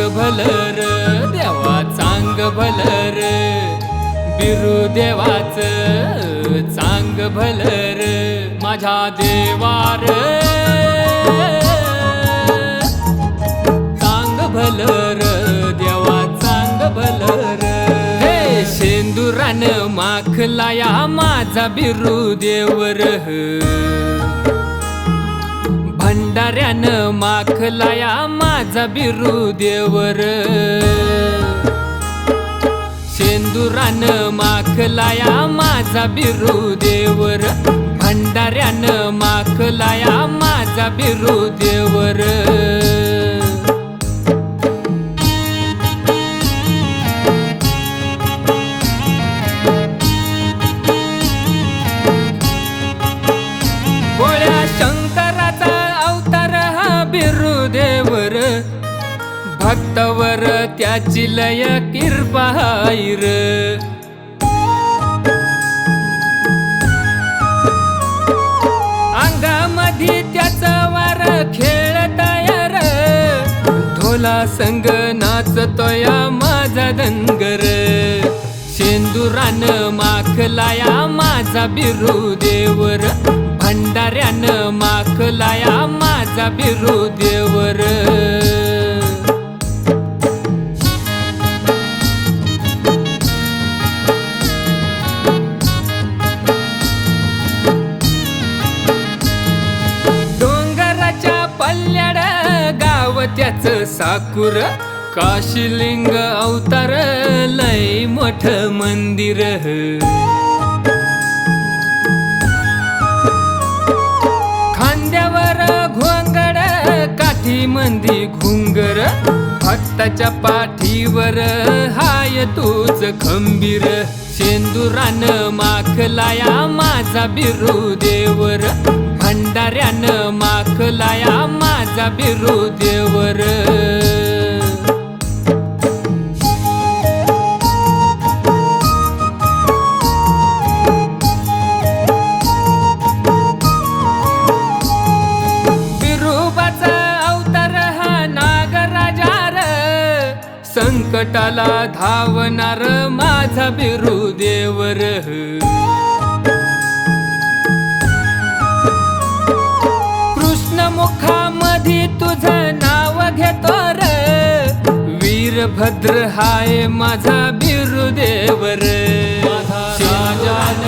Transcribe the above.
चांग भलर देवा चांग भलर बिरू देवाच चांग भलर माझ्या देवार. चांग भलर देवा चांग भलर हे शेंदुरान माखला या माझा बिरू देवर. भंडाऱ्यानं माखलाया माझा बिरू देवर. शेंदुरानं माखलाया माझा बिरू देवर. भंडाऱ्यानं माखलाया माझा बिरू देवर. भक्तवर त्याची लय किरपाईर अंगामध्ये त्याचा वार खेळ तयार. ढोला संग नाचतोया माझा दंगर शेंदुरान माखलाया माझा बिरू देवर. भंडाऱ्यानं माखलाया माझा बिरू देवर. त्याच साकुर काशिलिंग अवतार लय मोठ मंदिर. खांद्यावर घोंगड काठी मंदी घुंगर भक्ताच्या पाठीवर हाय तूच खंबीर. शेंदुरान माखलाया माझा बिरू देवर भंडाऱ्यानं माखलाया माझा बिरू देवर? बिरुबाचा अवतार हा नागराजार. संकटाला धावणार माझा बिरू देवर. वीरभद्र हाय माझा बिरुदेवर माझा राजा